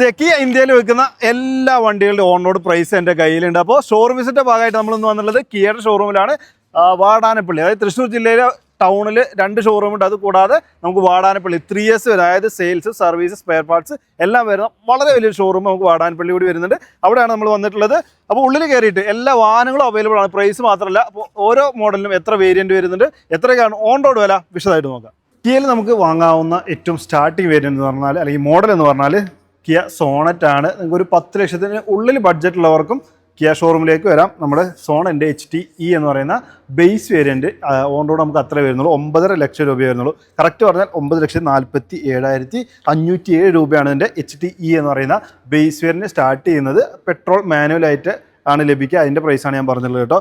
Kia ഇന്ത്യയിൽ വെക്കുന്ന എല്ലാ വണ്ടികളുടെ ഓൺ റോഡ് പ്രൈസ് എന്റെ കയ്യിലുണ്ട്. അപ്പോൾ ഷോറൂം വിസിറ്റ് ഭാഗമായിട്ട് നമ്മളിന്ന് വന്നുള്ളത് കിയയുടെ ഷോറൂമിലാണ് വാടാനപ്പള്ളി. അതായത് തൃശ്ശൂർ ജില്ലയിലെ ടൗണിൽ രണ്ട് ഷോറൂം ഉണ്ട്. അത് കൂടാതെ നമുക്ക് വാടാനപ്പള്ളി ത്രീ ഇയേഴ്സ് വരെ അതായത് സെയിൽസ് സർവീസ് സ്പെയർ പാർട്സ് എല്ലാം വരുന്ന വളരെ വലിയൊരു ഷോറൂം നമുക്ക് വാടാനപ്പള്ളി കൂടി വരുന്നുണ്ട്. അവിടെയാണ് നമ്മൾ വന്നിട്ടുള്ളത്. അപ്പോൾ ഉള്ളിൽ കയറിയിട്ട് എല്ലാ വാഹനങ്ങളും അവൈലബിൾ ആണ്. പ്രൈസ് മാത്രമല്ല അപ്പോൾ ഓരോ മോഡലിനും എത്ര വേരിയന്റ് വരുന്നുണ്ട് എത്രയൊക്കെയാണ് ഓൺ റോഡ് വില? വിശദമായിട്ട് നോക്കാം. കിയയിൽ നമുക്ക് വാങ്ങാവുന്ന ഏറ്റവും സ്റ്റാർട്ടിങ് വേരിയന്റ് എന്ന് പറഞ്ഞാൽ അല്ലെങ്കിൽ മോഡൽ എന്ന് പറഞ്ഞാൽ കിയ സോണറ്റ് ആണ്. നിങ്ങൾക്ക് ഒരു പത്ത് ലക്ഷത്തിന് ഉള്ളിൽ ബഡ്ജറ്റ് ഉള്ളവർക്കും കിയ ഷോറൂമിലേക്ക് വരാം. നമ്മുടെ സോണന്റെ എച്ച് ടി ഇ എന്ന് പറയുന്ന ബേസ് വേരിയന്റ് ഓൺ റോഡ് നമുക്ക് അത്ര വരുന്നുള്ളൂ. ഒമ്പതര ലക്ഷം രൂപ വരുന്നുള്ളൂ. കറക്റ്റ് പറഞ്ഞാൽ ഒമ്പത് ലക്ഷത്തി നാൽപ്പത്തി ഏഴായിരത്തി അഞ്ഞൂറ്റി ഏഴ് രൂപയാണ് ഇതിന്റെ എച്ച് ടി ഇ എന്ന് പറയുന്ന ബേസ് വേരിയന്റ് സ്റ്റാർട്ട് ചെയ്യുന്നത്. പെട്രോൾ മാനുവലായിട്ട് ആണ് ലഭിക്കുക. അതിന്റെ പ്രൈസാണ് ഞാൻ പറഞ്ഞുള്ളത് കേട്ടോ.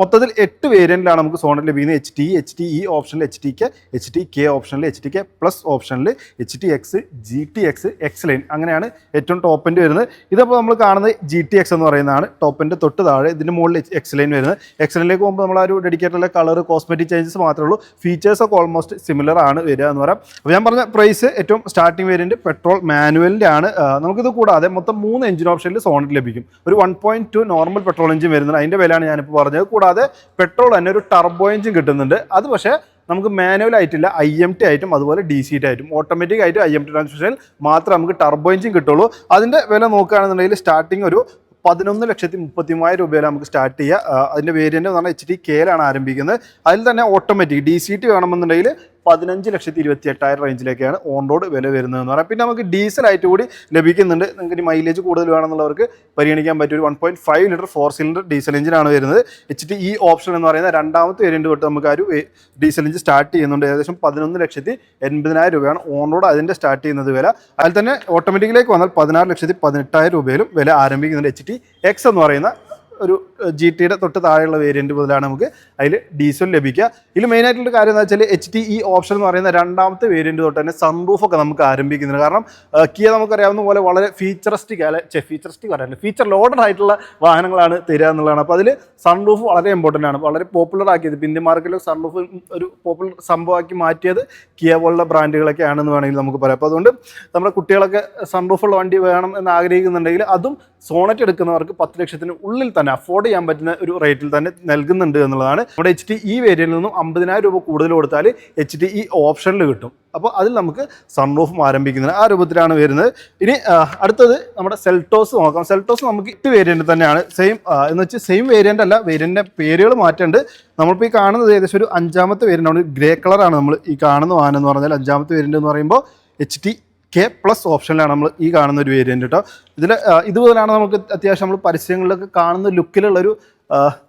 മൊത്തത്തിൽ എട്ട് വേരിയന്റിലാണ് നമുക്ക് സോണിൽ ലഭിക്കുന്നത്. H T H T E ഓപ്ഷനിൽ H T K H T K ഓപ്ഷനിൽ എച്ച് ടി കെ പ്ലസ് ഓപ്ഷനിൽ H T X G T X X line അങ്ങനെയാണ് ഏറ്റവും ടോപ്പിന്റെ വരുന്നത്. ഇതിപ്പോൾ നമ്മൾ കാണുന്നത് ജി ടി എക്സ് എന്ന് പറയുന്നതാണ്. ടോപ്പിന്റെ തൊട്ട് താഴെ ഇതിന്റെ മുകളിൽ എക്സ് ലൈൻ വരുന്നത്. എക്സ് ലൈനിലേക്ക് പോകുമ്പോൾ നമ്മൾ ആ ഒരു ഡെഡിക്കേറ്റഡ് കളർ കോസ്മെറ്റിക് ചേഞ്ചസ് മാത്രമേ ഉള്ളൂ. ഫീച്ചേഴ്സ് ഒക്കെ ഓൾമോസ്റ്റ് സിമിലർ ആണ് വരിക എന്ന് പറയാം. അപ്പോൾ ഞാൻ പറഞ്ഞ പ്രൈസ് ഏറ്റവും സ്റ്റാർട്ടിംഗ് വേരിയന്റ് പെട്രോൾ മാനുവലിന്റെ ആണ്. നമുക്കിത് കൂടാതെ മൊത്തം മൂന്ന് എഞ്ചിൻ ഓപ്ഷനിൽ സോണിൽ ലഭിക്കും. ഒരു one point two normal petrol engine വരുന്നുണ്ട് അതിന്റെ വിലയാണ് ഞാനിപ്പോൾ പറഞ്ഞത്. കൂടാതെ പെട്രോൾ തന്നെ ഒരു ടർബോ എഞ്ചിൻ കിട്ടുന്നുണ്ട്. അത് പക്ഷേ നമുക്ക് മാനുവൽ ആയിട്ടില്ല. ഐ എം ടി ആയിട്ടും അതുപോലെ ഡി സി ടി ആയിട്ടും. ഓട്ടോമാറ്റിക് ആയിട്ട് ഐ എം ടി ട്രാൻസ്മിഷനിൽ മാത്രമേ നമുക്ക് ടർബോ എഞ്ചിൻ കിട്ടുള്ളൂ. അതിന്റെ വില നോക്കുകയാണെന്നുണ്ടെങ്കിൽ സ്റ്റാർട്ടിങ് ഒരു പതിനൊന്ന് ലക്ഷത്തി മുപ്പത്തി മൂവായിരം രൂപയിൽ നമുക്ക് സ്റ്റാർട്ട് ചെയ്യുക അതിന്റെ വേരിയന്റ് എന്ന് പറഞ്ഞാൽ എച്ച് ഡി കെയിലാണ് ആരംഭിക്കുന്നത്. അതിൽ തന്നെ ഓട്ടോമാറ്റിക് ഡി സി ടി വേണമെന്നുണ്ടെങ്കിൽ പതിനഞ്ച് ലക്ഷത്തി ഇരുപത്തി എട്ടായിരം റേഞ്ചിലേക്കാണ് ഓൺ റോഡ് വില വരുന്നതെന്ന് പറയാം. പിന്നെ നമുക്ക് ഡീസലായിട്ട് കൂടി ലഭിക്കുന്നുണ്ട്. നിങ്ങൾക്ക് മൈലേജ് കൂടുതൽ വേണമെന്നുള്ളവർക്ക് പരിഗണിക്കാൻ പറ്റിയ ഒരു one point five litre four cylinder diesel എഞ്ചിനാണ് വരുന്നത്. എച്ച് ടി ഈ ഓപ്ഷൻ എന്ന് പറയുന്ന രണ്ടാമത്തെ വേരിയന്റ് തൊട്ട് നമുക്ക് ആ ഒരു ഡീസൽ എഞ്ചിൻ സ്റ്റാർട്ട് ചെയ്യുന്നുണ്ട്. ഏകദേശം പതിനൊന്ന് ലക്ഷത്തി എൺപതിനായിരം രൂപയാണ് ഓൺ റോഡ് അതിന്റെ സ്റ്റാർട്ട് ചെയ്യുന്നത് വില. അതിൽ തന്നെ ഓട്ടോമാറ്റിക്കിലേക്ക് വന്നാൽ പതിനാറ് ലക്ഷത്തി പതിനെട്ടായിരം രൂപയിലും വില ആരംഭിക്കുന്നുണ്ട്. എച്ച് ടി എക്സ് എന്ന് പറയുന്ന ഒരു ജി ടിയുടെ തൊട്ട് താഴെയുള്ള വേരിയന്റ് മുതലാണ് നമുക്ക് അതിൽ ഡീസൽ ലഭിക്കുക. ഇതിൽ മെയിൻ ആയിട്ടുള്ള കാര്യം എന്താ വെച്ചാൽ എച്ച് ടി ഈ ഓപ്ഷൻ എന്ന് പറയുന്ന രണ്ടാമത്തെ വേരിയന്റ് തൊട്ട് തന്നെ സൺറൂഫ് ഒക്കെ നമുക്ക് ആരംഭിക്കുന്നുണ്ട്. കാരണം കിയ നമുക്കറിയാവുന്ന പോലെ വളരെ ഫീച്ചറിസ്റ്റിക് അല്ലെ ഫീച്ചറിസ്റ്റിക് പറയാനില്ല ഫീച്ചർ ലോഡഡ് ആയിട്ടുള്ള വാഹനങ്ങളാണ് തരിക എന്നുള്ളതാണ്. അപ്പോൾ അതിൽ സൺറൂഫ് വളരെ ഇമ്പോർട്ടന്റ് ആണ്. വളരെ പോപ്പുലർ ആക്കിയത് ഇപ്പം ഇന്ത്യൻ സൺറൂഫ് ഒരു പോപ്പുലർ സംഭവമാക്കി മാറ്റിയത് കിയ പോലുള്ള ബ്രാൻഡുകളൊക്കെ ആണെന്ന് വേണമെങ്കിൽ നമുക്ക് പറയാം. അപ്പോൾ അതുകൊണ്ട് നമ്മുടെ കുട്ടികളൊക്കെ സൺറൂഫുള്ള വണ്ടി വേണം എന്ന് ആഗ്രഹിക്കുന്നുണ്ടെങ്കിൽ അതും സോണറ്റ് എടുക്കുന്നവർക്ക് പത്ത് ലക്ഷത്തിന് ഉള്ളിൽ തന്നെ അഫോർഡ് ചെയ്യാൻ പറ്റുന്ന ഒരു റേറ്റിൽ തന്നെ നൽകുന്നുണ്ട് എന്നുള്ളതാണ്. നമ്മുടെ എച്ച് ടി ഈ വേരിയന്റിൽ നിന്നും അമ്പതിനായിരം രൂപ കൂടുതൽ കൊടുത്താൽ എച്ച് ടി ഈ ഓപ്ഷനിൽ കിട്ടും. അപ്പോൾ അതിൽ നമുക്ക് സൺറൂഫും ആരംഭിക്കുന്നത് ആ രൂപത്തിലാണ് വരുന്നത്. ഇനി അടുത്തത് നമ്മുടെ സെൽട്ടോസ് നോക്കാം. സെൽട്ടോസ് നമുക്ക് എട്ട് വേരിയന്റ് തന്നെയാണ്. സെയിം എന്ന് വെച്ചാൽ സെയിം വേരിയന്റ് അല്ല വേരിയന്റെ പേരുകൾ മാറ്റേണ്ട്. നമ്മളിപ്പോൾ ഈ കാണുന്നത് ഏകദേശം ഒരു അഞ്ചാമത്തെ വേരിയന്റ് ഗ്രേ കളറാണ് നമ്മൾ ഈ കാണുന്ന വാഹനം എന്ന് പറഞ്ഞാൽ അഞ്ചാമത്തെ വേരിയന്റ് എന്ന് പറയുമ്പോൾ എച്ച് ടി കെ പ്ലസ് ഓപ്ഷനിലാണ് നമ്മൾ ഈ കാണുന്ന ഒരു വേരിയന്റ് കേട്ടോ ഇതിൽ ഇതുപോലെയാണ് നമുക്ക് അത്യാവശ്യം നമ്മൾ പരസ്യങ്ങളിലൊക്കെ കാണുന്ന ലുക്കിലുള്ളൊരു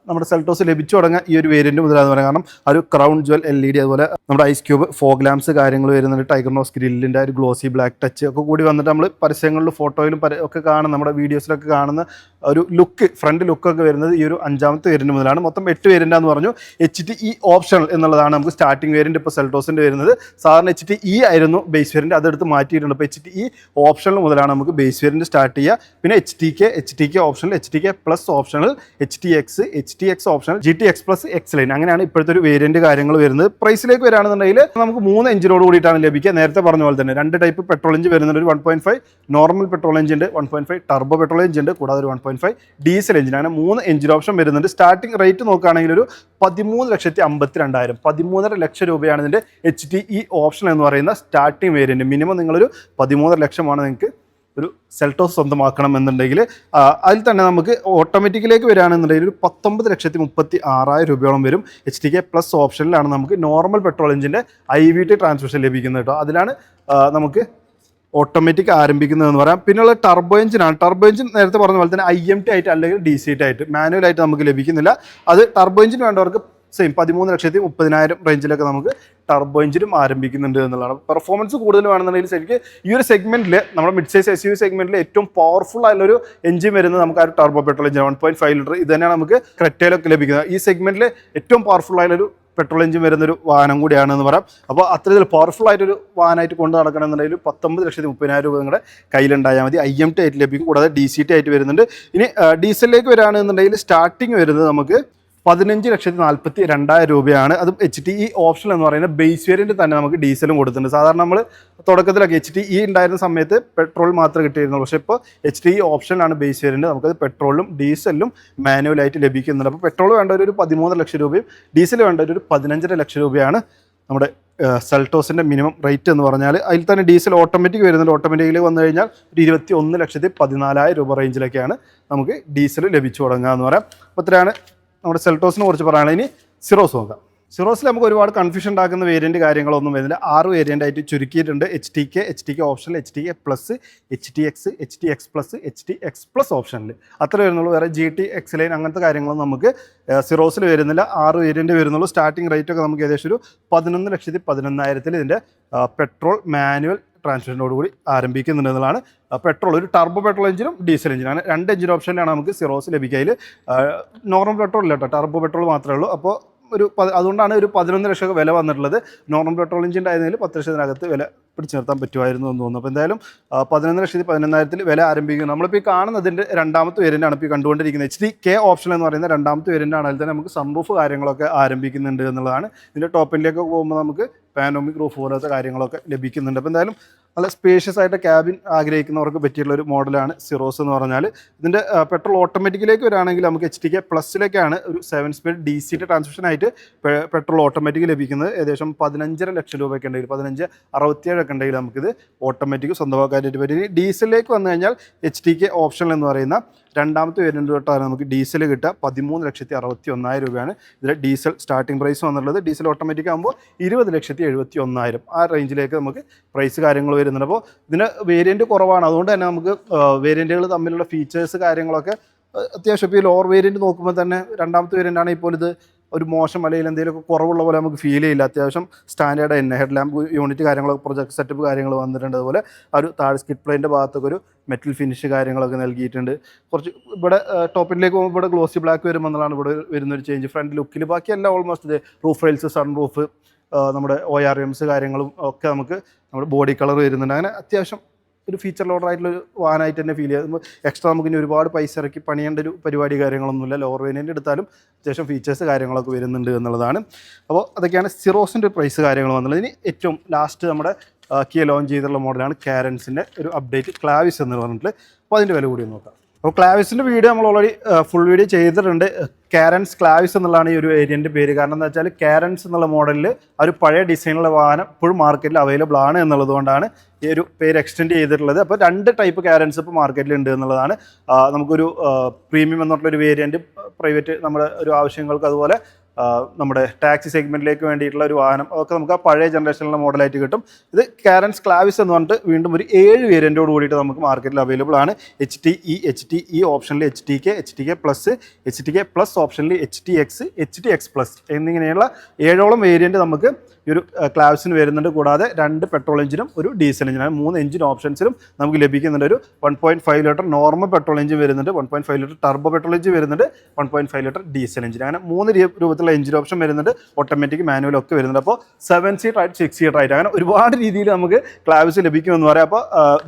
നമ്മുടെ സെൽട്ടോസ് ലഭിച്ചു തുടങ്ങാൻ ഈ ഒരു വേരിയന്റ് മുതലാന്ന് പറയാം കാരണം ആ ഒരു crown jewel L E D അതുപോലെ നമ്മുടെ ഐസ് ക്യൂബ് ഫോഗ് ലാംസ് കാര്യങ്ങൾ വരുന്നുണ്ട്. ടൈഗർനോസ് ഗ്രില്ലിന്റെ ഒരു ഗ്ലോസി ബ്ലാക്ക് ടച്ച് ഒക്കെ കൂടി വന്നിട്ട് നമ്മൾ പരസ്യങ്ങളിലും ഫോട്ടോയിലും ഒക്കെ കാണുന്ന നമ്മുടെ വീഡിയോസിലൊക്കെ കാണുന്ന ഒരു ലുക്ക് ഫ്രണ്ട് ലുക്കൊക്കെ വരുന്നത് ഈ ഒരു അഞ്ചാമത്തെ വേരിയന്റ് മുതലാണ്. മൊത്തം എട്ട് വേരിയന്റാന്ന് പറഞ്ഞു. എച്ച് ടി ഇ ഓപ്ഷണൽ എന്നുള്ളതാണ് നമുക്ക് സ്റ്റാർട്ടിംഗ് വേരിയന്റ് ഇപ്പോൾ സെൽട്ടോസിന്റെ വരുന്നത്. സാധാരണ എച്ച് ടി ഇ ആയിരുന്നു ബേസ് വേരിയന്റ് അതെടുത്ത് മാറ്റിയിട്ടുണ്ട്. അപ്പോൾ എച്ച് ടി ഇ ഓപ്ഷണൽ മുതലാണ് നമുക്ക് ബേസ് വേരിയന്റ് സ്റ്റാർട്ട് ചെയ്യുക പിന്നെ H T K H T K optional H T K plus optional H T X H T X optional G T X plus X line അങ്ങനെയാണ് ഇപ്പോഴത്തെ ഒരു variant കാര്യങ്ങൾ വരുന്നത്. പ്രൈസിലേക്ക് വരാണെന്നുണ്ടെങ്കിൽ നമുക്ക് മൂന്ന് എഞ്ചിനോട് കൂടിയിട്ടാണ് ലഭിക്കുക. നേരത്തെ പറഞ്ഞ പോലെ തന്നെ രണ്ട് ടൈപ്പ് പെട്രോൾ എഞ്ചിൻ വരുന്നുണ്ട്. ഒരു one point five normal petrol engine ഉണ്ട് one point five turbo petrol engine ഉണ്ട് കൂടാതെ ഒരു one point five diesel engine അങ്ങനെ മൂന്ന് എഞ്ചിൻ ഓപ്ഷൻ വരുന്നുണ്ട്. സ്റ്റാർട്ടിംഗ് റേറ്റ് നോക്കുകയാണെങ്കിൽ ഒരു പതിമൂന്ന് ലക്ഷത്തി അമ്പത്തി രണ്ടായിരം പതിമൂന്നര ലക്ഷം രൂപയാണ് ഇതിന്റെ എച്ച് ടി ഇ ഓപ്ഷൻ എന്ന് പറയുന്ന സ്റ്റാർട്ടിംഗ് വേരിയന്റ് മിനിമം നിങ്ങളൊരു പതിമൂന്നര ലക്ഷമാണ് നിങ്ങൾക്ക് ഒരു സെൽട്ടോസ് സ്വന്തമാക്കണം എന്നുണ്ടെങ്കിൽ അതിൽ തന്നെ നമുക്ക് ഓട്ടോമാറ്റിക്കിലേക്ക് വരികയാണെന്നുണ്ടെങ്കിൽ ഒരു പത്തൊമ്പത് ലക്ഷത്തി മുപ്പത്തി ആറായിരം രൂപയോളം വരും. എച്ച് ടി കെ പ്ലസ് ഓപ്ഷനിലാണ് നമുക്ക് നോർമൽ പെട്രോൾ എഞ്ചിന്റെ ഐ വി ടി ട്രാൻസ്മിഷൻ ലഭിക്കുന്നത് കേട്ടോ. അതിലാണ് നമുക്ക് ഓട്ടോമാറ്റിക് ആരംഭിക്കുന്നതെന്ന് പറയാം. പിന്നെയുള്ള ടർബോ എഞ്ചിനാണ് ടർബോ എഞ്ചിൻ നേരത്തെ പറഞ്ഞ പോലെ തന്നെ ഐ എം ടി ആയിട്ട് അല്ലെങ്കിൽ ഡി സി ടി ആയിട്ട് മാനുവലായിട്ട് നമുക്ക് ലഭിക്കുന്നില്ല. അത് ടർബോ എഞ്ചിൻ വേണ്ടവർക്ക് സെയിം പതിമൂന്ന് ലക്ഷത്തി മുപ്പതിനായിരം റേഞ്ചിലൊക്കെ നമുക്ക് ടർബോ എഞ്ചിനും ആരംഭിക്കുന്നുണ്ട് എന്നുള്ളതാണ്. പെർഫോമൻസ് കൂടുതൽ വേണമെന്നുണ്ടെങ്കിൽ ശരിക്ക് ഈ ഒരു സെഗ്മെന്റിൽ നമ്മുടെ മിഡ് സൈസ് എസ് യു സെഗ്മെന്റിൽ ഏറ്റവും പവർഫുൾ ആയിട്ടുള്ളൊരു എഞ്ചിൻ വരുന്നത് നമുക്ക് ആ ഒരു turbo petrol engine one point five litre ഇത് തന്നെയാണ് നമുക്ക് ക്രെറ്റയിലൊക്കെ ലഭിക്കുന്നത്. ഈ സെഗ്മെന്റിൽ ഏറ്റവും പവർഫുൾ ആയിട്ടുള്ളൊരു പെട്രോൾ എഞ്ചിൻ വരുന്നൊരു വാഹനം കൂടിയാണ് എന്ന് പറയാം. അപ്പോൾ അത്രത്തിൽ പവർഫുൾ ആയിട്ടൊരു വാഹനമായിട്ട് കൊണ്ട് നടക്കണമെന്നുണ്ടെങ്കിൽ പത്തൊമ്പത് ലക്ഷത്തി മുപ്പതിനായിരം രൂപ നിങ്ങളുടെ കയ്യിലുണ്ടായാൽ മതി. ഐ എം ടി ആയിട്ട് ലഭിക്കും. കൂടാതെ ഡി സി ടി ആയിട്ട് വരുന്നുണ്ട്. ഇനി ഡീസലിലേക്ക് വരികയാണെന്നുണ്ടെങ്കിൽ സ്റ്റാർട്ടിങ് വരുന്നത് നമുക്ക് പതിനഞ്ച് ലക്ഷത്തി നാൽപ്പത്തി രണ്ടായിരം രൂപയാണ്. അതും എച്ച് ടി ഇ ഓപ്ഷൻ എന്ന് പറയുന്ന ബേസ് വേരിയന്റ് തന്നെ നമുക്ക് ഡീസലും കൊടുത്തിട്ടുണ്ട്. സാധാരണ നമ്മൾ തുടക്കത്തിലൊക്കെ എച്ച് ടി ഇ ഉണ്ടായിരുന്ന സമയത്ത് പെട്രോൾ മാത്രമേ കിട്ടിയിരുന്നുള്ളൂ. പക്ഷേ ഇപ്പോൾ എച്ച് ടി ഇ ഓപ്ഷനിലാണ് ബേസ് വേരിയന്റ് നമുക്കത് പെട്രോളും ഡീസലും മാനുവലായിട്ട് ലഭിക്കുന്നുണ്ട്. അപ്പോൾ പെട്രോൾ വേണ്ട ഒരു പതിമൂന്ന് ലക്ഷം രൂപയും ഡീസൽ വേണ്ട ഒരു പതിനഞ്ചര ലക്ഷം രൂപയാണ് നമ്മുടെ സെൽട്ടോസിന്റെ മിനിമം റേറ്റ് എന്ന് പറഞ്ഞാൽ അതിൽ തന്നെ ഡീസൽ ഓട്ടോമാറ്റിക് വരുന്നുണ്ട്. ഓട്ടോമാറ്റിക്കിൽ വന്നു കഴിഞ്ഞാൽ ഒരു ഇരുപത്തി ഒന്ന് ലക്ഷത്തി പതിനാലായിരം രൂപ റേഞ്ചിലൊക്കെയാണ് നമുക്ക് ഡീസൽ ലഭിച്ചു തുടങ്ങുക എന്ന് പറയാം. അപ്പോൾ ഇത്രയാണ് നമ്മുടെ സെൽട്ടോസിനെ കുറിച്ച് പറയുകയാണെങ്കിൽ ഇനി സിറോസ് നോക്കാം. സിറോസിൽ നമുക്ക് ഒരുപാട് കൺഫ്യൂഷൻ ഉണ്ടാക്കുന്ന വേരിയന്റ് കാര്യങ്ങളൊന്നും വരുന്നില്ല ആറ് വേരിയന്റ് ആയിട്ട് ചുരുക്കിയിട്ടുണ്ട്. H T K H T K ഓപ്ഷനിൽ H T K plus H T X H T X plus H T X plus ഓപ്ഷനിൽ അത്ര വരുന്നുള്ളൂ. വേറെ ജി ടി എക്സ് ലൈൻ അങ്ങനത്തെ കാര്യങ്ങളും നമുക്ക് സിറോസിൽ വരുന്നില്ല. ആറ് വേരിയന്റ് വരുന്നുള്ളൂ. സ്റ്റാർട്ടിംഗ് റേറ്റ് ഒക്കെ നമുക്ക് ഏകദേശം ഒരു പതിനൊന്ന് ലക്ഷത്തി പതിനൊന്നായിരത്തിൽ ഇതിന്റെ പെട്രോൾ മാനുവൽ ട്രാൻസ്മിഷനോടുകൂടി ആരംഭിക്കുന്നുണ്ട് എന്നുള്ളതാണ് പെട്രോൾ ഒരു ടർബോ പെട്രോൾ എഞ്ചിനും ഡീസൽ എഞ്ചിനാണ്. രണ്ട് എഞ്ചിൻ ഓപ്ഷനിലാണ് നമുക്ക് സിറോസ് ലഭിക്കുക അതിൽ നോർമൽ പെട്രോൾ ഇല്ല കേട്ടോ. ടർബോ പെട്രോൾ മാത്രമേ ഉള്ളൂ. അപ്പോൾ ഒരു അതുകൊണ്ടാണ് ഒരു പതിനൊന്ന് ലക്ഷം വില വന്നിട്ടുള്ളത്. നോർമൽ പെട്രോൾ എഞ്ചിന്റെ ആയതിൽ പത്ത് ലക്ഷത്തിനകത്ത് വില പിടിച്ചു നിർത്താൻ പറ്റുമായിരുന്നു എന്ന് തോന്നുന്നു. അപ്പോൾ എന്തായാലും പതിനൊന്ന് ലക്ഷത്തി പതിനൊന്നായിരത്തിൽ വില ആരംഭിക്കുന്നു. നമ്മളിപ്പോൾ ഈ കാണുന്നതിന്റെ രണ്ടാമത്തെ വേരിയന്റാണ് ഇപ്പോൾ കണ്ടുകൊണ്ടിരിക്കുന്നത്. എച്ച് ഡി കെ ഓപ്ഷൻ എന്ന് പറയുന്ന രണ്ടാമത്തെ വേരിയന്റാണെങ്കിൽ തന്നെ നമുക്ക് സൺറൂഫ് കാര്യങ്ങളൊക്കെ ആരംഭിക്കുന്നുണ്ട് എന്നുള്ളതാണ്. ഇതിന്റെ ടോപ്പിലേക്ക് പോകുമ്പോൾ നമുക്ക് പാനോമിക് റൂഫ് പോലത്തെ കാര്യങ്ങളൊക്കെ ലഭിക്കുന്നുണ്ട്. അപ്പോൾ എന്തായാലും നല്ല സ്പേഷ്യസ് ആയിട്ട് ക്യാബിൻ ആഗ്രഹിക്കുന്നവർക്ക് പറ്റിയിട്ടുള്ള ഒരു മോഡലാണ് സിറോസ് എന്ന് പറഞ്ഞാൽ ഇതിന്റെ പെട്രോൾ ഓട്ടോമാറ്റിക്കിലേക്ക് വരാണെങ്കിൽ നമുക്ക് എച്ച് ടി കെ പ്ലസിലേക്കാണ് ഒരു സെവൻ സ്പീഡ് ഡി ട്രാൻസ്മിഷൻ ആയിട്ട് പെട്രോൾ ഓട്ടോമാറ്റിക് ലഭിക്കുന്നത്. ഏകദേശം പതിനഞ്ചര ലക്ഷം രൂപയൊക്കെ ഉണ്ടെങ്കിൽ പതിനഞ്ച് അറുപത്തിയേഴൊക്കെ ഉണ്ടെങ്കിൽ നമുക്കിത് ഓട്ടോമാറ്റിക് സ്വന്തമാക്കാനായിട്ട് പറ്റും. ഡീസലിലേക്ക് വന്നു കഴിഞ്ഞാൽ എച്ച് ടി കെ ഓപ്ഷൻ എന്ന് പറയുന്ന രണ്ടാമത്തെ വേരിയന്റ് തൊട്ടാണ് നമുക്ക് ഡീസൽ കിട്ടുക. പതിമൂന്ന് ലക്ഷത്തി അറുപത്തി ഒന്നായിരം രൂപയാണ്. ഇതിലെ ഡീസൽ സ്റ്റാർട്ടിംഗ് പ്രൈസ് വന്നിട്ടുള്ളത്. ഡീസൽ ഓട്ടോമാറ്റിക് ആകുമ്പോൾ ഇരുപത് ലക്ഷത്തി എഴുപത്തി ഒന്നായിരം ആ റേഞ്ചിലേക്ക് നമുക്ക് പ്രൈസ് കാര്യങ്ങൾ വരുന്നുണ്ട്. അപ്പോൾ ഇതിന് വേരിയന്റ് കുറവാണ്. അതുകൊണ്ട് തന്നെ നമുക്ക് വേരിയന്റുകൾ തമ്മിലുള്ള ഫീച്ചേഴ്സ് കാര്യങ്ങളൊക്കെ അത്യാവശ്യം ഇപ്പോൾ ഈ ലോവർ വേരിയന്റ് നോക്കുമ്പോൾ തന്നെ രണ്ടാമത്തെ വേരിയന്റ് ആണ് ഇപ്പോൾ ഇത് ഒരു മോശം അല്ലെങ്കിൽ എന്തെങ്കിലുമൊക്കെ കുറവുള്ള പോലെ നമുക്ക് ഫീൽ ചെയ്യില്ല. അത്യാവശ്യം സ്റ്റാൻഡേർഡ് തന്നെ ഹെഡ് ലാമ്പ് യൂണിറ്റ് കാര്യങ്ങളൊക്കെ പ്രൊജക്ട് സെറ്റപ്പ് കാര്യങ്ങൾ വന്നിട്ടുണ്ട്. അതുപോലെ ആ ഒരു താഴെ സ്കിഡ് പ്ലേന്റെ ഭാഗത്തൊക്കെ ഒരു മെറ്റൽ ഫിനിഷ് കാര്യങ്ങളൊക്കെ നൽകിയിട്ടുണ്ട്. കുറച്ച് ഇവിടെ ടോപ്പിലേക്ക് പോകുമ്പോൾ ഇവിടെ ഗ്ലോസി ബ്ലാക്ക് വരുമ്പോൾ എന്നുള്ളതാണ് ഇവിടെ വരുന്നൊരു ചേഞ്ച് ഫ്രണ്ട് ലുക്കിൽ ബാക്കിയെല്ലാം almost roof rails sun roof നമ്മുടെ ഒ ആർ എംസ് കാര്യങ്ങളും ഒക്കെ നമുക്ക് നമ്മുടെ ബോഡി കളർ വരുന്നുണ്ട്. അങ്ങനെ അത്യാവശ്യം ഒരു ഫീച്ചർ ലോഡർ ആയിട്ടുള്ള ഒരു വാഹനമായിട്ട് തന്നെ ഫീൽ ചെയ്യുന്നത് എക്സ്ട്രാ നമുക്ക് ഇനി ഒരുപാട് പൈസ ഇറക്കി പണിയേണ്ട ഒരു പരിപാടി കാര്യങ്ങളൊന്നുമില്ല. ലോവർ വേരിയന്റ് എടുത്താലും അത്യാവശ്യം ഫീച്ചേഴ്സ് കാര്യങ്ങളൊക്കെ വരുന്നുണ്ട് എന്നുള്ളതാണ്. അപ്പോൾ അതൊക്കെയാണ് സിറോസിന്റെ പ്രൈസ് കാര്യങ്ങൾ വന്നുള്ളത് ഇനി ഏറ്റവും ലാസ്റ്റ് നമ്മുടെ കിയ ലോഞ്ച് ചെയ്തിട്ടുള്ള മോഡലാണ് കാരൻസിന്റെ ഒരു അപ്ഡേറ്റ് ക്ലാവിസ് എന്ന് പറഞ്ഞിട്ട് അപ്പോൾ അതിന്റെ വില കൂടി നോക്കാം. അപ്പോൾ ക്ലാവിസിന്റെ വീഡിയോ നമ്മൾ ഓൾറെഡി ഫുൾ വീഡിയോ ചെയ്തിട്ടുണ്ട്. കാരൻസ് ക്ലാവിസ് എന്നുള്ളതാണ് ഈ ഒരു വേരിയന്റ് പേര്. കാരണം എന്താ വെച്ചാൽ കാരൻസ് എന്നുള്ള മോഡലിൽ ആ ഒരു പഴയ ഡിസൈനുള്ള വാഹനം ഇപ്പോഴും മാർക്കറ്റിൽ അവൈലബിൾ ആണ് എന്നുള്ളതുകൊണ്ടാണ് ഈ ഒരു പേര് എക്സ്റ്റെൻഡ് ചെയ്തിട്ടുള്ളത്. അപ്പോൾ രണ്ട് ടൈപ്പ് കാരൻസ് ഇപ്പോൾ മാർക്കറ്റിൽ ഉണ്ട് എന്നുള്ളതാണ്. നമുക്കൊരു പ്രീമിയം എന്നുള്ള ഒരു വേരിയന്റ് പ്രൈവറ്റ് നമ്മുടെ ഒരു ആവശ്യങ്ങൾക്ക് അതുപോലെ നമ്മുടെ ടാക്സി സെഗ്മെന്റിലേക്ക് വേണ്ടിയിട്ടുള്ള ഒരു വാഹനം. അതൊക്കെ നമുക്ക് ആ പഴയ ജനറേഷനിലുള്ള മോഡലായിട്ട് കിട്ടും. ഇത് കാരൻസ് ക്ലാവിസ് എന്ന് പറഞ്ഞിട്ട് വീണ്ടും ഒരു ഏഴ് വേരിയന്റോട് കൂടിയിട്ട് നമുക്ക് മാർക്കറ്റിൽ അവൈലബിൾ ആണ്. H T E H T E ഓപ്ഷനിൽ H T K H T K plus H T K plus ഓപ്ഷനിൽ H T X H T X plus എന്നിങ്ങനെയുള്ള ഏഴോളം വേരിയന്റ് നമുക്ക് ഈ ഒരു ക്ലാവ്സിന് വരുന്നുണ്ട്. കൂടാതെ രണ്ട് പെട്രോൾ എഞ്ചിനും ഒരു ഡീസൽ എഞ്ചിനും മൂന്ന് എഞ്ചിൻ ഓപ്ഷൻസിലും നമുക്ക് ലഭിക്കുന്നുണ്ട്. ഒരു one point five litre normal petrol engine വരുന്നുണ്ട്. One point five litre turbo petrol engine വരുന്നുണ്ട്. One point five litre diesel engine അങ്ങനെ മൂന്ന് രൂപത്തിലുള്ള എഞ്ചിൻ ഓപ്ഷൻ വരുന്നുണ്ട്. ഓട്ടോമാറ്റിക് മാനുവൽ ഒക്കെ വരുന്നുണ്ട്. അപ്പോൾ സെവൻ സീറ്റ് ആയിട്ട് സിക്സ് സീറ്റർ ആയിട്ട് അങ്ങനെ ഒരുപാട് രീതിയിൽ നമുക്ക് ക്ലാവിസ് ലഭിക്കുമെന്ന് പറയാം. അപ്പോൾ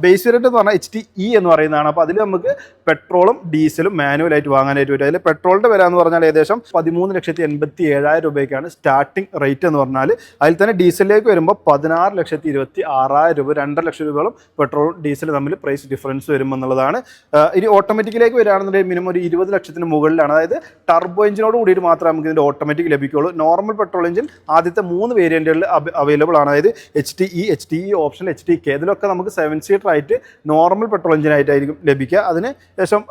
ബേസ് റേറ്റ് എന്ന് പറഞ്ഞാൽ എച്ച് ടി ഇ എന്ന് പറയുന്നതാണ്. അപ്പോൾ അതിൽ നമുക്ക് പെട്രോളും ഡീസലും മാനുവലായിട്ട് വാങ്ങാനായിട്ട് പറ്റും. അതിൽ പെട്രോളിന്റെ വില എന്ന് പറഞ്ഞാൽ ഏകദേശം പതിമൂന്ന് ലക്ഷത്തി എൺപത്തി ഏഴായിരം രൂപയ്ക്കാണ് സ്റ്റാർട്ടിംഗ് റേറ്റ് എന്ന് പറഞ്ഞാൽ അതിൽ തന്നെ ഡീസലിലേക്ക് വരുമ്പോൾ പതിനാറ് ലക്ഷത്തി ഇരുപത്തി ആറായിരം രൂപ രണ്ടര ലക്ഷം രൂപയോളം പെട്രോൾ ഡീസൽ തമ്മിൽ പ്രൈസ് ഡിഫറൻസ് വരുമെന്നുള്ളതാണ് ഇനി ഓട്ടോമാറ്റിക്കിലേക്ക് വരികയാണെന്നുണ്ടെങ്കിൽ മിനിമം ഒരു ഇരുപത് ലക്ഷത്തിന് മുകളിലാണ്. അതായത് ടർബോ എഞ്ചിനോട് കൂടിയിട്ട് മാത്രമേ നമുക്ക് ഇതിന്റെ ഓട്ടോമാറ്റിക് ലഭിക്കുകയുള്ളൂ നോർമൽ പെട്രോൾ എഞ്ചിൻ ആദ്യത്തെ മൂന്ന് വേരിയന്റുകളിൽ അവൈലബിൾ ആണ്. അതായത് H T E H T E option H T K ഇതിലൊക്കെ നമുക്ക് സെവൻ സീറ്റർ ആയിട്ട് നോർമൽ പെട്രോൾ എഞ്ചിനായിട്ടായിരിക്കും ലഭിക്കുക. അതിന് ശേഷം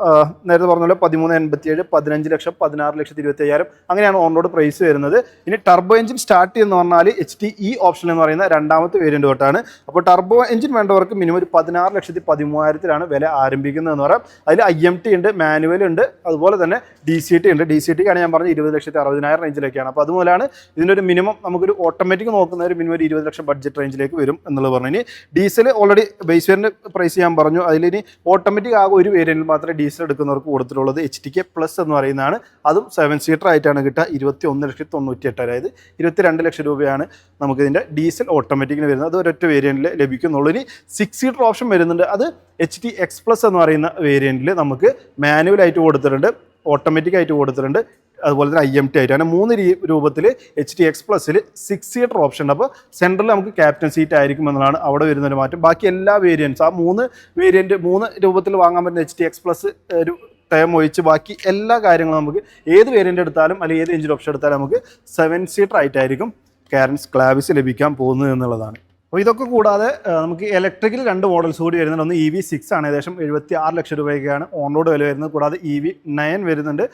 നേരത്തെ പറഞ്ഞ പോലെ പതിമൂന്ന് എൺപത്തി ഏഴ് പതിനഞ്ച് ലക്ഷം പതിനാറ് ലക്ഷത്തി ഇരുപത്തി അയ്യായിരം അങ്ങനെയാണ് ഓൺ റോഡ് പ്രൈസ് വരുന്നത്. ഇനി ടർബോ എഞ്ചിൻ സ്റ്റാർട്ട് ചെയ്യുന്ന പറഞ്ഞാൽ എച്ച് ടി ഇ ഓപ്ഷൻ എന്ന് പറയുന്ന രണ്ടാമത്തെ വേരിയന്റ് തൊട്ടാണ്. അപ്പോൾ ടർബോ എഞ്ചിൻ വേണ്ടവർക്ക് മിനിമം ഒരു പതിനാറ് ലക്ഷത്തി പതിമൂവായിരത്തിലാണ് വില ആരംഭിക്കുന്നത് എന്ന് പറയാം. അതിൽ ഐ എം ടി ഉണ്ട് മാനുവൽ ഉണ്ട് അതുപോലെ തന്നെ ഡി സി ടി ഉണ്ട്. ഡി സി ടിക്കാണ് ഞാൻ പറഞ്ഞത് ഇരുപത് ലക്ഷത്തി അറുപതിനായിരം റേഞ്ചിലേക്കാണ് അപ്പോൾ അതുപോലെയാണ് ഇതിന്റെ ഒരു മിനിമം നമുക്കൊരു ഓട്ടോമാറ്റിക് നോക്കുന്ന ഒരു മിനിമം ഒരു ഇരുപത് ലക്ഷം ബഡ്ജറ്റ് റേഞ്ചിലേക്ക് വരും എന്നുള്ളത് പറഞ്ഞു. ഇനി ഡീസൽ ഓൾറെഡി ബേസ് വേരിന്റെ പ്രൈസ് ഞാൻ പറഞ്ഞു. അതിലിനി ഓട്ടോമാറ്റിക് ആകെ ഒരു വേരിയന്റിൽ മാത്രമേ ഡീസൽ എടുക്കുന്നവർക്ക് കൊടുത്തിട്ടുള്ളത് എച്ച് ടി കെ പ്ലസ് എന്ന് പറയുന്നതാണ്. അതും സെവൻ സീറ്റർ ആയിട്ടാണ് കിട്ടുക. ഇരുപത്തി ഒന്ന് ലക്ഷത്തി തൊണ്ണൂറ്റി എട്ട് അതായത് ഇരുപത്തി രണ്ട് ലക്ഷം രൂപയാണ് നമുക്കിതിന്റെ ഡീസൽ ഓട്ടോമാറ്റിക്കിന് വരുന്നത്. അത് ഒരൊറ്റ വേരിയന്റിൽ ലഭിക്കുന്നുള്ളൂ. ഇനി സിക്സ് സീറ്റർ ഓപ്ഷൻ വരുന്നുണ്ട്. അത് എച്ച് ടി എക്സ് പ്ലസ് എന്ന് പറയുന്ന വേരിയന്റിൽ നമുക്ക് മാനുവലായിട്ട് കൊടുത്തിട്ടുണ്ട്. ഓട്ടോമാറ്റിക് ആയിട്ട് കൊടുത്തിട്ടുണ്ട്. അതുപോലെ തന്നെ ഐ എം ടി ആയിട്ട്. അങ്ങനെ മൂന്ന് രൂപത്തിൽ എച്ച് ടി എക്സ് പ്ലസ്സിൽ സിക്സ് സീറ്റർ ഓപ്ഷൻ ഉണ്ട്. അപ്പോൾ സെൻട്രലിൽ നമുക്ക് ക്യാപ്റ്റൻ സീറ്റ് ആയിരിക്കും എന്നതാണ് അവിടെ വരുന്നൊരു മാറ്റം. ബാക്കി എല്ലാ വേരിയൻസ് ആ മൂന്ന് വേരിയന്റ് മൂന്ന് രൂപത്തിൽ വാങ്ങാൻ പറ്റുന്ന എച്ച് ടി എക്സ് പ്ലസ് ഒരു ടൈം ഒഴിച്ച് ബാക്കി എല്ലാ കാര്യങ്ങളും നമുക്ക് ഏത് വേരിയന്റ് എടുത്താലും അല്ലെങ്കിൽ ഏത് എഞ്ചിൻ ഓപ്ഷൻ എടുത്താലും നമുക്ക് സെവൻ സീറ്റർ ആയിട്ടായിരിക്കും കാരൻസ് ക്ലാവിസ് ലഭിക്കാൻ പോകുന്നത് എന്നുള്ളതാണ്. അപ്പോൾ ഇതൊക്കെ കൂടാതെ നമുക്ക് ഇലക്ട്രിക്കൽ രണ്ട് മോഡൽസ് കൂടി വരുന്നുണ്ട്. ഒന്ന് ഇ വി സിക്സ് ആണ്. ഏകദേശം എഴുപത്തി ആറ് ലക്ഷം രൂപയ്ക്കാണ് ഓൺ റോഡ് വില വരുന്നത്. കൂടാതെ ഇ വി നയൻ വരുന്നുണ്ട്.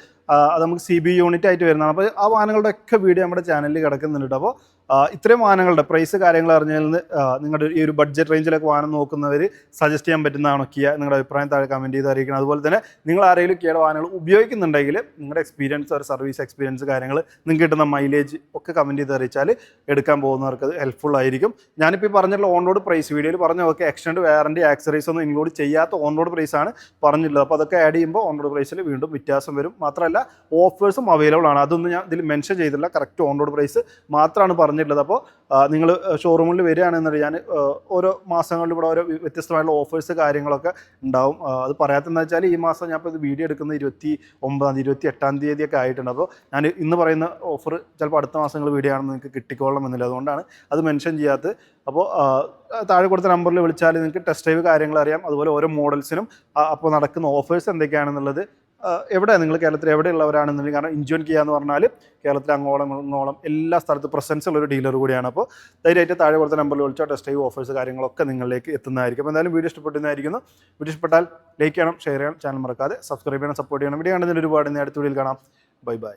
അത് നമുക്ക് സി ബി യൂണിറ്റ് ആയിട്ട് വരുന്നതാണ്. അപ്പോൾ ആ വാഹനങ്ങളുടെ ഒക്കെ വീഡിയോ നമ്മുടെ ചാനലിൽ കിടക്കുന്നുണ്ട് അപ്പോൾ ഇത്രയും വാഹനങ്ങളുടെ പ്രൈസ് കാര്യങ്ങൾ അറിഞ്ഞതിൽ നിന്ന് നിങ്ങളുടെ ഈ ഒരു ബഡ്ജറ്റ് റേഞ്ചിലൊക്കെ വാഹനം നോക്കുന്നവർ സജസ്റ്റ് ചെയ്യാൻ പറ്റുന്നതാണോ കിയ നിങ്ങളുടെ അഭിപ്രായം താഴെ കമന്റ് ചെയ്ത് അറിയിക്കണം. അതുപോലെ തന്നെ നിങ്ങൾ ആരെങ്കിലും കിയുടെ വാഹനങ്ങൾ ഉപയോഗിക്കുന്നുണ്ടെങ്കിൽ നിങ്ങളുടെ എക്സ്പീരിയൻസ് ഒരു സർവീസ് എക്സ്പീരിയൻസ് കാര്യങ്ങൾ നിങ്ങൾക്ക് കിട്ടുന്ന മൈലേജ് ഒക്കെ കമന്റ് ചെയ്ത് അറിയിച്ചാൽ എടുക്കാൻ പോകുന്നവർക്ക് അത് ഹെൽപ്ഫുൾ ആയിരിക്കും. ഞാനിപ്പോൾ പറഞ്ഞിട്ടുള്ള ഓൺ റോഡ് പ്രൈസ് വീഡിയോയിൽ പറഞ്ഞ ഓക്കെ എക്സ്റ്റൻഡ് വാറണ്ടി ആക്സറീസ് ഒന്നും ഇൻക്ലൂഡ് ചെയ്യാത്ത ഓൺ റോഡ് പ്രൈസ് ആണ് പറഞ്ഞിട്ടുള്ളത്. അപ്പോൾ അതൊക്കെ ആഡ് ചെയ്യുമ്പോൾ ഓൺ റോഡ് പ്രൈസിൽ വീണ്ടും വ്യത്യാസം വരും. മാത്രമല്ല ഓഫേഴ്സും അവൈലബിൾ ആണ്. അതൊന്നും ഞാൻ ഇതിൽ മെൻഷൻ ചെയ്തില്ല കറക്റ്റ് ഓൺ റോഡ് പ്രൈസ് മാത്രമാണ് പറഞ്ഞിട്ടുള്ളത്. അപ്പോൾ നിങ്ങൾ ഷോറൂമിൽ വരികയാണെന്നുണ്ടെങ്കിൽ ഞാൻ ഓരോ മാസങ്ങളിൽ ഇവിടെ ഓരോ വ്യത്യസ്തമായിട്ടുള്ള ഓഫേഴ്സ് കാര്യങ്ങളൊക്കെ ഉണ്ടാവും. അത് പറയാത്തതെന്ന് വെച്ചാൽ ഈ മാസം ഞാൻ ഇപ്പോൾ ഇത് വീഡിയോ എടുക്കുന്ന ഇരുപത്തി ഒമ്പതാം തീയതി ഇരുപത്തി എട്ടാം തീയതി ഒക്കെ ആയിട്ടുണ്ട്. അപ്പോൾ ഞാൻ ഇന്ന് പറയുന്ന ഓഫർ ചിലപ്പോൾ അടുത്ത മാസങ്ങൾ വീഡിയോ ആണെന്ന് നിങ്ങൾക്ക് കിട്ടിക്കോളണമെന്നില്ല അതുകൊണ്ടാണ് അത് മെൻഷൻ ചെയ്യാത്തത്. അപ്പോൾ താഴെ കൊടുത്ത നമ്പറിൽ വിളിച്ചാൽ നിങ്ങൾക്ക് ടെസ്റ്റ് ഡ്രൈവ് കാര്യങ്ങൾ അറിയാം. അതുപോലെ ഓരോ മോഡൽസിനും അപ്പോൾ നടക്കുന്ന ഓഫേഴ്സ് എന്തൊക്കെയാണെന്നുള്ളത് എവിടെ നിങ്ങൾ കേരളത്തിൽ എവിടെയുള്ളവരാണെന്നുണ്ടെങ്കിൽ കാരണം ഇഞ്ചുവൻ കിയ എന്ന് പറഞ്ഞാൽ കേരളത്തിൽ അങ്ങോളം ഇങ്ങോളം എല്ലാ സ്ഥലത്തും പ്രസൻസ് ഉള്ള ഒരു ഡീലർ കൂടിയാണ്. അപ്പോൾ ധൈര്യമായിട്ട് താഴെ കൊടുത്ത നമ്പറിൽ വിളിച്ചോ ടെസ്റ്റ് ഡ്രൈവ് ഓഫേഴ്സ് കാര്യങ്ങളൊക്കെ നിങ്ങളിലേക്ക് എത്തുന്നതായിരിക്കും. അപ്പോൾ എന്തായാലും വീഡിയോ ഇഷ്ടപ്പെടുന്നതായിരിക്കുന്നു വീഡിയോ ഇഷ്ടപ്പെട്ടാൽ ലൈക്ക് ചെയ്യണം ഷെയർ ചെയ്യണം ചാനൽ മറക്കാതെ സബ്സ്ക്രൈബ് ചെയ്യണം സപ്പോർട്ട് ചെയ്യണം. വീഡിയോ കണ്ടതിന് ഒരുപാട് ഇനി അടുത്ത വീഡിയോയിൽ കാണാം. Bye bye